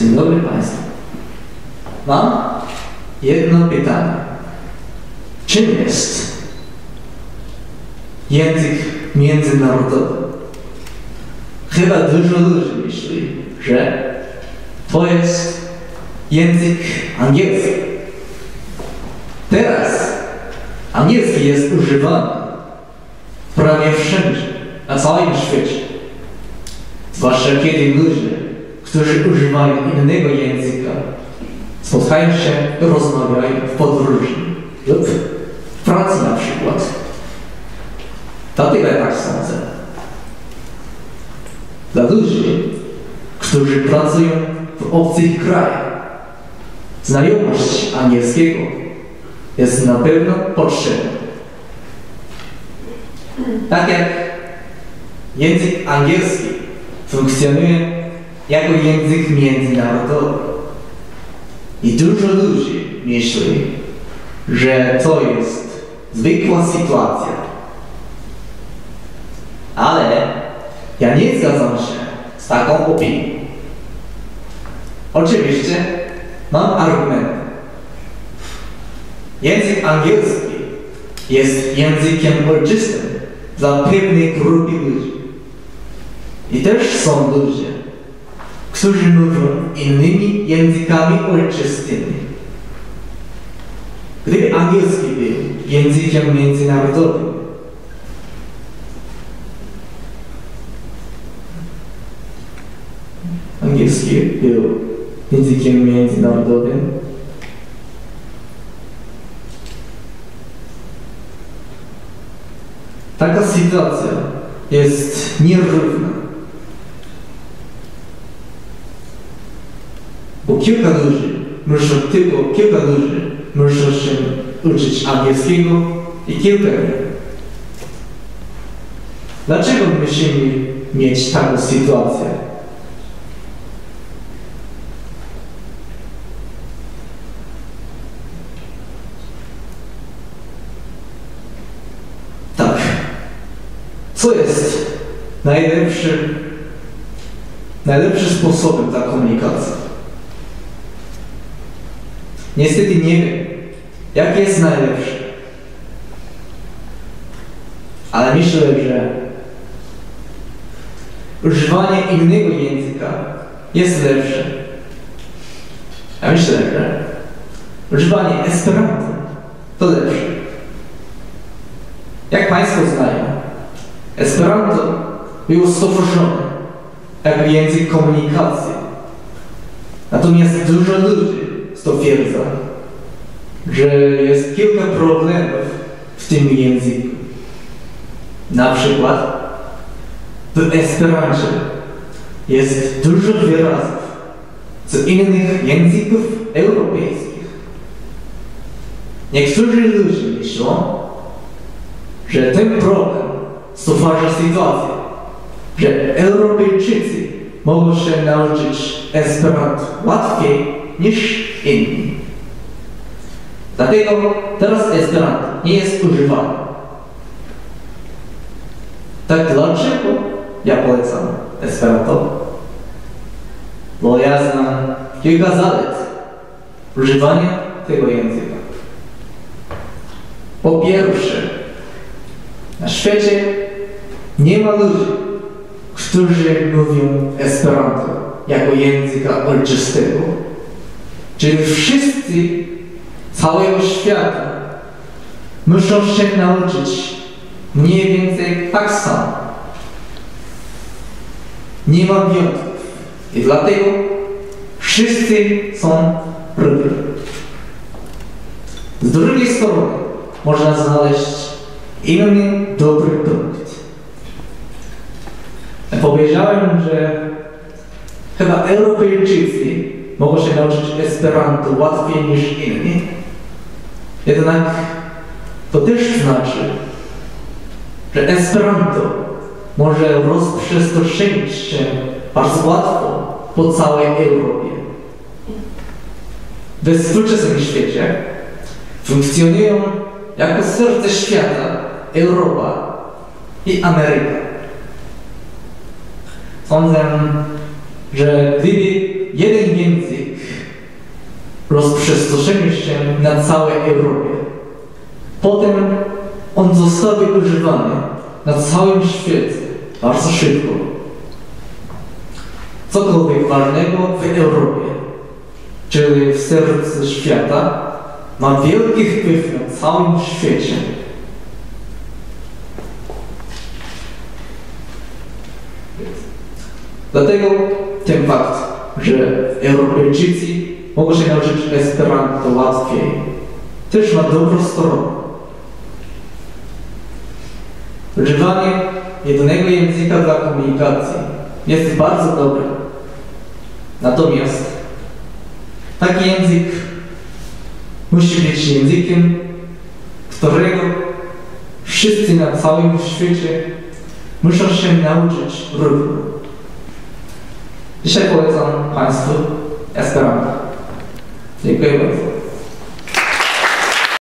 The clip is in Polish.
Dzień dobry Państwu. Mam jedno pytanie. Czym jest język międzynarodowy? Chyba dużo ludzi myśli, że to jest język angielski. Teraz angielski jest używany prawie wszędzie, na całym świecie. Zwłaszcza kiedy ludzie, którzy używają innego języka, spotkają się, rozmawiają w podróży lub w pracy na przykład. Dlatego ja tak sądzę. Dla ludzi, którzy pracują w obcych krajach, znajomość angielskiego jest na pewno potrzebna. Tak jak język angielski funkcjonuje jako język międzynarodowy. I dużo ludzi myśli, że to jest zwykła sytuacja. Ale ja nie zgadzam się z taką opinią. Oczywiście mam argumenty. Język angielski jest językiem ojczystym dla pewnej grupy ludzi. I też są ludzie, którzy mówią innymi językami ojczystymi. Gdyby angielski był językiem międzynarodowym, angielski był językiem międzynarodowym, taka sytuacja jest nierówna. Kilka muszą tylko, kilka ludzi muszą się uczyć angielskiego i kilka nie. Dlaczego musimy mieć taką sytuację? Tak. Co jest najlepszym, najlepszym sposobem dla komunikacji? Niestety nie wiem, jaki jest najlepszy. Ale myślę, że używanie innego języka jest lepsze. Ja myślę, że używanie Esperanto to lepsze. Jak Państwo znają, Esperanto było stworzone jako język komunikacji. Natomiast dużo ludzi stwierdza, że jest kilka problemów w tym języku. Na przykład w Esperancie jest dużo wyrazów z innych języków europejskich. Niektórzy ludzie myślą, że ten problem stwarza sytuację, że Europejczycy mogą się nauczyć Esperanto łatwiej niż inni. Dlatego teraz Esperanto nie jest używany. Tak dlaczego ja polecam Esperanto? Bo ja znam kilka zalet używania tego języka. Po pierwsze, na świecie nie ma ludzi, którzy mówią Esperanto jako języka ojczystego. Czyli wszyscy całego świata muszą się nauczyć mniej więcej tak samo. Nie ma wyjątków. I dlatego wszyscy są równi. Z drugiej strony można znaleźć inny dobry punkt. Powiedziałem, że chyba Europejczycy mogą się nauczyć Esperanto łatwiej niż inni. Jednak to też znaczy, że Esperanto może rozprzestrzenić się bardzo łatwo po całej Europie. We współczesnym świecie funkcjonują jako serce świata Europa i Ameryka. Sądzę, że gdyby rozprzestrzeni się na całej Europie. Potem on został używany na całym świecie bardzo szybko. Cokolwiek ważnego w Europie, czyli w sercu świata, ma wielki wpływ na całym świecie. Dlatego ten fakt, że Europejczycy mogą się nauczyć Esperanto łatwiej, też ma dobrą stronę. Używanie jednego języka dla komunikacji jest bardzo dobre. Natomiast taki język musi być językiem, którego wszyscy na całym świecie muszą się nauczyć równo. Dzisiaj polecam Państwu Esperanto. Dziękuję bardzo.